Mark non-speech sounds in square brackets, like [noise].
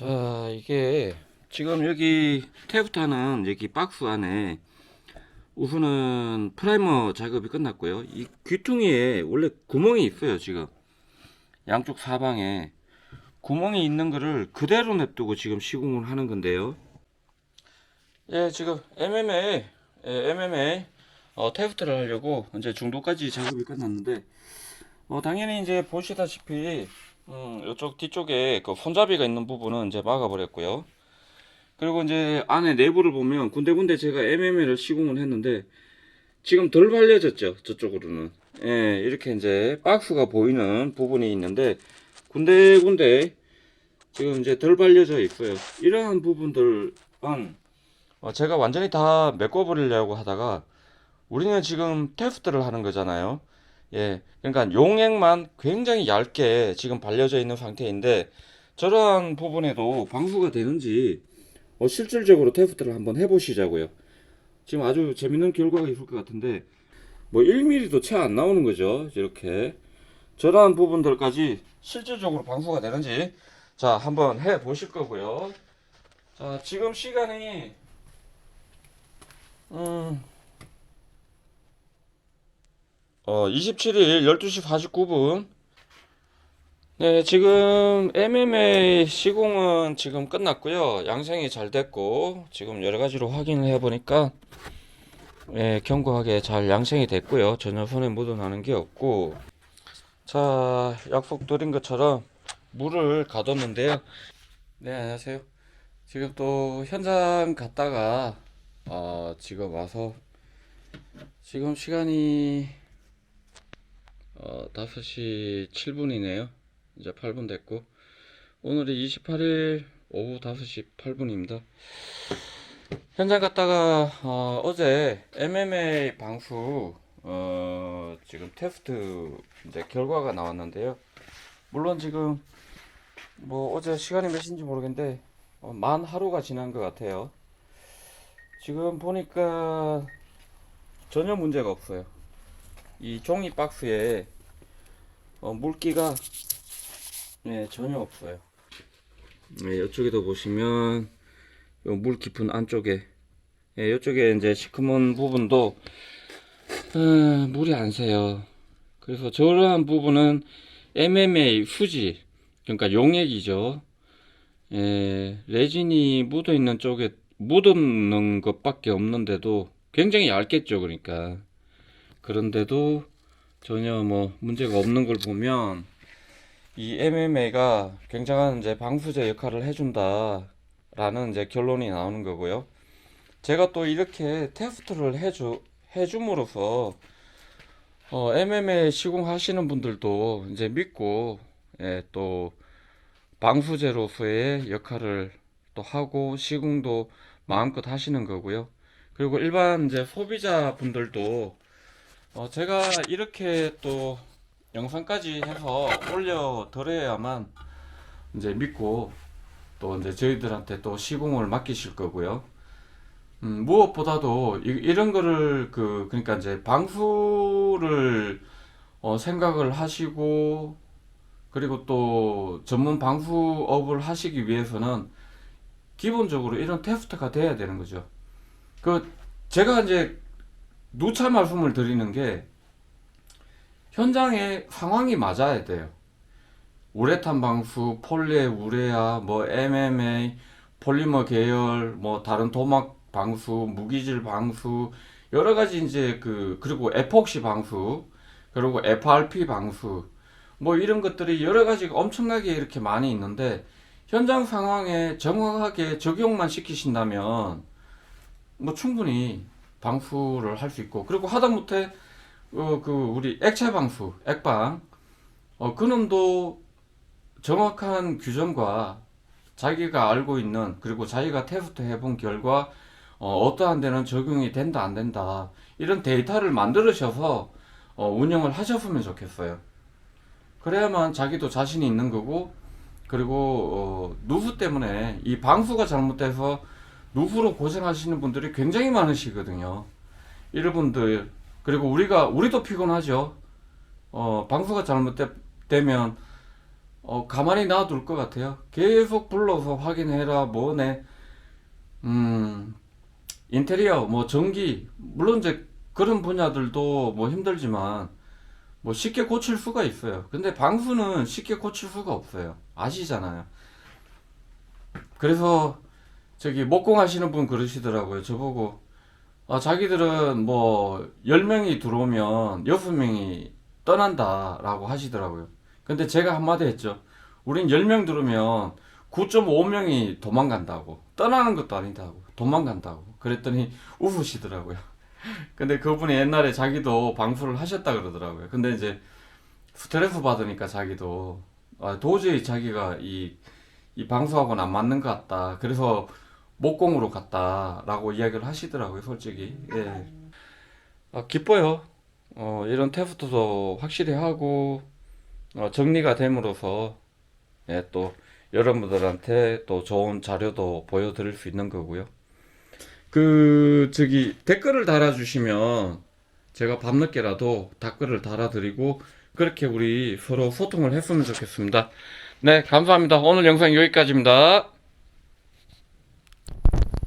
자, 이게 지금 여기 테프타는 여기 박스 안에 우선은 프라이머 작업이 끝났고요. 이 귀퉁이에 원래 구멍이 있어요, 지금. 양쪽 사방에 구멍이 있는 거를 그대로 냅두고 지금 시공을 하는 건데요. 예, 지금 MMA, 예, MMA 어, 테프트를 하려고 이제 중도까지 작업이 끝났는데 어, 당연히 이제 보시다시피 음, 이쪽 뒤쪽에 그 손잡이가 있는 부분은 이제 막아버렸고요. 그리고 이제 안에 내부를 보면 군데군데 제가 MML을 시공을 했는데 지금 덜 발려졌죠. 저쪽으로는. 예, 이렇게 이제 박스가 보이는 부분이 있는데 군데군데 지금 이제 덜 발려져 있고요. 이러한 부분들은 어, 제가 완전히 다 메꿔버리려고 하다가 우리는 지금 테스트를 하는 거잖아요. 예, 그러니까 용액만 굉장히 얇게 지금 발려져 있는 상태인데 저러한 부분에도 방수가 되는지 어, 실질적으로 테스트를 한번 해보시자고요. 지금 아주 재밌는 결과가 있을 것 같은데 뭐 1mm도 채 안 나오는 거죠. 이렇게 저러한 부분들까지 실질적으로 방수가 되는지 자 한번 해 보실 거고요. 자 지금 시간이 음. 어, 27일 12시 49분. 네, 지금 MMA 시공은 지금 끝났고요. 양생이 잘 됐고, 지금 여러 가지로 확인을 해 보니까, 예, 견고하게 잘 양생이 됐고요. 전혀 손에 묻어나는 게 없고, 자, 약속 드린 것처럼 물을 가뒀는데요. 네, 안녕하세요. 지금 또 현장 갔다가, 어, 지금 와서, 지금 시간이 어, 5시 7분이네요. 이제 8분 됐고, 오늘이 28일 오후 5시 8분입니다. 현장 갔다가, 어, 제 MMA 방수, 어, 지금 테스트 이제 결과가 나왔는데요. 물론 지금, 뭐, 어제 시간이 몇 시인지 모르겠는데, 어, 만 하루가 지난 것 같아요. 지금 보니까 전혀 문제가 없어요. 이 종이 박스에 어, 물기가 네, 전혀 없어요. 네, 이쪽에도 보시면 요물 깊은 안쪽에 네, 이쪽에 이제 시커먼 부분도 어, 물이 안 새요. 그래서 저러한 부분은 MMA 수지 그러니까 용액이죠. 예, 레진이 묻어 있는 쪽에 묻었는 것밖에 없는데도 굉장히 얇겠죠, 그러니까. 그런데도 전혀 뭐 문제가 없는 걸 보면 이 MMA가 굉장한 이제 방수제 역할을 해준다라는 이제 결론이 나오는 거고요. 제가 또 이렇게 테스트를 해주 해줌으로써 어, MMA 시공하시는 분들도 이제 믿고 예, 또 방수제로서의 역할을 또 하고 시공도 마음껏 하시는 거고요. 그리고 일반 이제 소비자 분들도 어, 제가 이렇게 또 영상까지 해서 올려 드려야만 이제 믿고 또 이제 저희들한테 또 시공을 맡기실 거고요. 음, 무엇보다도 이, 런 거를 그 그러니까 이제 방수를 어, 생각을 하시고 그리고 또 전문 방수업을 하시기 위해서는 기본적으로 이런 테스트가 돼야 되는 거죠. 그 제가 이제 누차 말씀을 드리는 게 현장의 상황이 맞아야 돼요. 우레탄 방수, 폴리에 우레아, 뭐 MMA, 폴리머 계열, 뭐 다른 도막 방수, 무기질 방수, 여러 가지 이제 그 그리고 에폭시 방수, 그리고 FRP 방수, 뭐 이런 것들이 여러 가지가 엄청나게 이렇게 많이 있는데 현장 상황에 정확하게 적용만 시키신다면 뭐 충분히 방수를 할 수 있고 그리고 하다못해 어, 그 우리 액체 방수, 액방 어, 그놈도 정확한 규정과 자기가 알고 있는 그리고 자기가 테스트 해본 결과 어, 어떠한 데는 적용이 된다 안 된다 이런 데이터를 만들으셔서 어, 운영을 하셨으면 좋겠어요. 그래야만 자기도 자신이 있는 거고 그리고 어, 누수 때문에 이 방수가 잘못돼서 누수로 고생하시는 분들이 굉장히 많으시거든요. 이분들 그리고 우리가 우리도 피곤하죠. 어, 방수가 잘못되면 어, 가만히 놔둘 것 같아요. 계속 불러서 확인해라, 뭐네. 음, 인테리어, 뭐 전기, 물론 이제 그런 분야들도 뭐 힘들지만 뭐 쉽게 고칠 수가 있어요. 근데 방수는 쉽게 고칠 수가 없어요. 아시잖아요. 그래서 저기 목공 하시는 분 그러시더라고요. 저보고 아, 자기들은 뭐 10명이 들어오면 6명이 떠난다라고 하시더라고요. 근데 제가 한마디 했죠. 우린 10명 들어오면 9.5명이 도망간다고. 떠나는 것도 아니다고. 도망간다고. 그랬더니 웃으시더라고요. [laughs] 근데 그분이 옛날에 자기도 방수를 하셨다 그러더라고요. 근데 이제 스트레스 받으니까 자기도 아, 도저히 자기가 이, 이 방수하고는 안 맞는 것 같다. 그래서 목공으로 갔다라고 이야기를 하시더라고요, 솔직히. 예. 아, 기뻐요. 어, 이런 테스트도 확실히 하고 어, 정리가 됨으로써 예, 또 여러분들한테 또 좋은 자료도 보여드릴 수 있는 거고요. 그 저기 댓글을 달아주시면 제가 밤늦게라도 댓글을 달아드리고 그렇게 우리 서로 소통을 했으면 좋겠습니다. 네, 감사합니다. 오늘 영상 여기까지입니다.